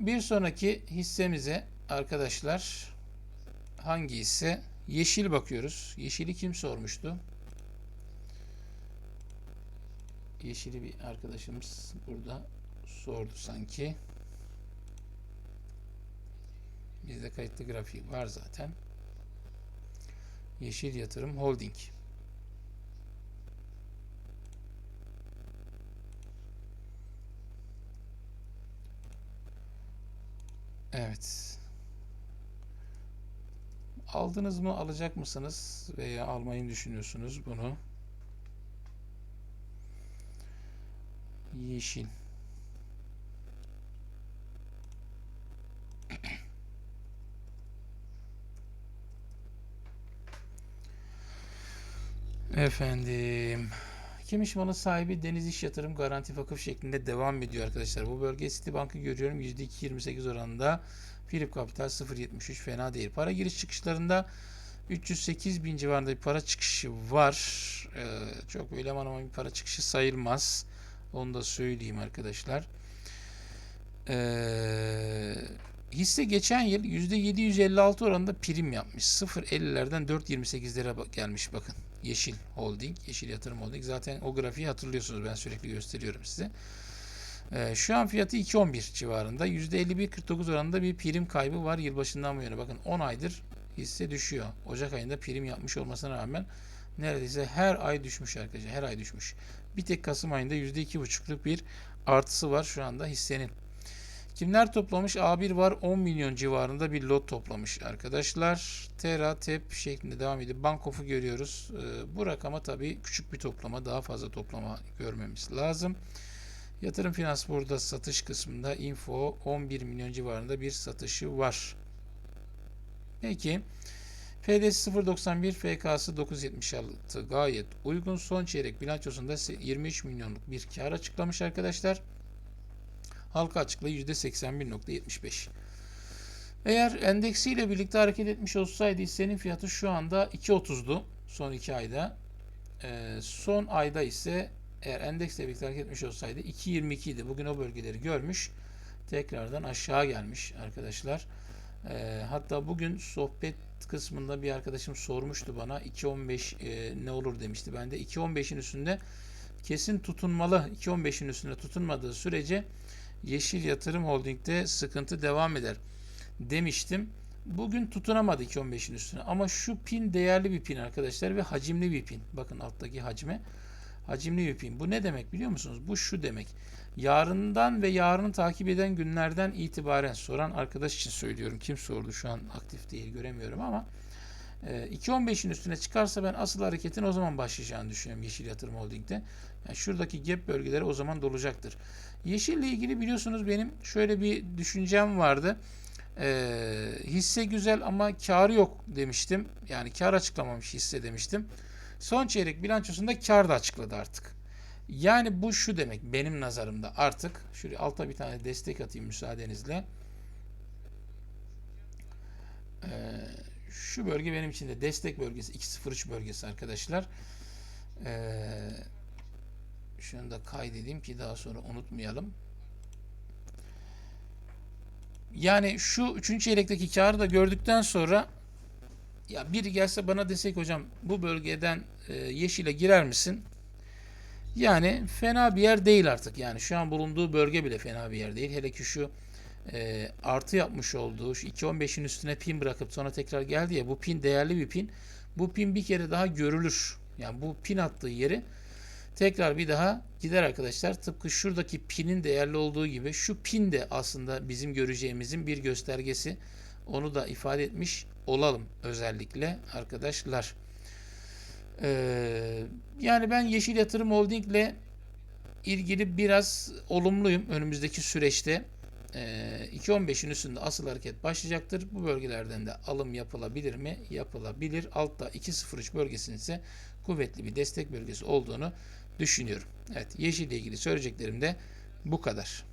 Bir sonraki hissemize arkadaşlar hangi hisse? Yeşil bakıyoruz. Yeşili kim sormuştu? Yeşili bir arkadaşımız burada sordu sanki. Bizde kayıtlı grafiği var zaten. Yeşil Yatırım Holding. Evet. Aldınız mı, alacak mısınız veya almayı düşünüyorsunuz bunu? Yeşil. Efendim. Kimiş malın sahibi Deniz İş Yatırım Garanti Vakıf şeklinde devam ediyor arkadaşlar. Bu bölge Citibank'ı görüyorum %2.28 oranında. Philip Capital 0.73 fena değil. Para giriş çıkışlarında 308 bin civarında bir para çıkışı var. Ee, çok böyle aman aman bir para çıkışı sayılmaz. Onu da söyleyeyim arkadaşlar. Ee, hisse geçen yıl %756 oranında prim yapmış. 0.50'lerden 4.28'lere bak- gelmiş bakın. Yeşil Holding, Yeşil Yatırım Holding. Zaten o grafiği hatırlıyorsunuz. Ben sürekli gösteriyorum size. Ee, şu an fiyatı 2.11 civarında. %51.49 oranında bir prim kaybı var yılbaşından bu yana. Bakın 10 aydır hisse düşüyor. Ocak ayında prim yapmış olmasına rağmen neredeyse her ay düşmüş arkadaşlar. Her ay düşmüş. Bir tek Kasım ayında %2.5'luk bir artısı var şu anda hissenin. Kimler toplamış? A1 var 10 milyon civarında bir lot toplamış arkadaşlar. Tera, TEP şeklinde devam ediyor. Bankof'u görüyoruz. Ee, bu rakama tabii küçük bir toplama, daha fazla toplama görmemiz lazım. Yatırım finans burada satış kısmında info 11 milyon civarında bir satışı var. Peki. FDS 0.91 FK'sı 9.76 gayet uygun. Son çeyrek bilançosunda ise 23 milyonluk bir kar açıklamış arkadaşlar. Halka açıklığı %81.75. Eğer endeksiyle birlikte hareket etmiş olsaydı hissenin fiyatı şu anda 2.30'du son 2 ayda. Ee, son ayda ise eğer endeksle birlikte hareket etmiş olsaydı 2.22 idi. Bugün o bölgeleri görmüş. Tekrardan aşağı gelmiş arkadaşlar. Ee, hatta bugün sohbet kısmında bir arkadaşım sormuştu bana 2.15 e, ne olur demişti. Ben de 2.15'in üstünde kesin tutunmalı. 2.15'in üstünde tutunmadığı sürece Yeşil Yatırım Holding'de sıkıntı devam eder demiştim. Bugün tutunamadı 2.15'in üstüne ama şu pin değerli bir pin arkadaşlar ve hacimli bir pin. Bakın alttaki hacme hacimli bir pin. Bu ne demek biliyor musunuz? Bu şu demek. Yarından ve yarını takip eden günlerden itibaren soran arkadaş için söylüyorum. Kim sordu şu an aktif değil göremiyorum ama e, 2.15'in üstüne çıkarsa ben asıl hareketin o zaman başlayacağını düşünüyorum Yeşil Yatırım Holding'de. Yani şuradaki gap bölgeleri o zaman dolacaktır. Yeşille ilgili biliyorsunuz benim şöyle bir düşüncem vardı. Ee, hisse güzel ama karı yok demiştim. Yani kar açıklamamış hisse demiştim. Son çeyrek bilançosunda kar da açıkladı artık. Yani bu şu demek benim nazarımda artık. Şuraya alta bir tane destek atayım müsaadenizle. Şu bölge benim için de destek bölgesi 203 bölgesi arkadaşlar. Ee, şunu da kaydedeyim ki daha sonra unutmayalım. Yani şu üçüncü çeyrekteki karı da gördükten sonra ya biri gelse bana desek hocam bu bölgeden e, yeşile girer misin? Yani fena bir yer değil artık. Yani şu an bulunduğu bölge bile fena bir yer değil. Hele ki şu e, artı yapmış olduğu şu 2.15'in üstüne pin bırakıp sonra tekrar geldi ya bu pin değerli bir pin. Bu pin bir kere daha görülür. Yani bu pin attığı yeri tekrar bir daha gider arkadaşlar. Tıpkı şuradaki pinin değerli olduğu gibi şu pin de aslında bizim göreceğimizin bir göstergesi. Onu da ifade etmiş olalım özellikle arkadaşlar. Ee, yani ben Yeşil Yatırım Holding ile ilgili biraz olumluyum önümüzdeki süreçte. Ee, 2.15'in üstünde asıl hareket başlayacaktır. Bu bölgelerden de alım yapılabilir mi? Yapılabilir. Altta 2.03 bölgesinin ise kuvvetli bir destek bölgesi olduğunu düşünüyorum. Evet, yeşil ile ilgili söyleyeceklerim de bu kadar.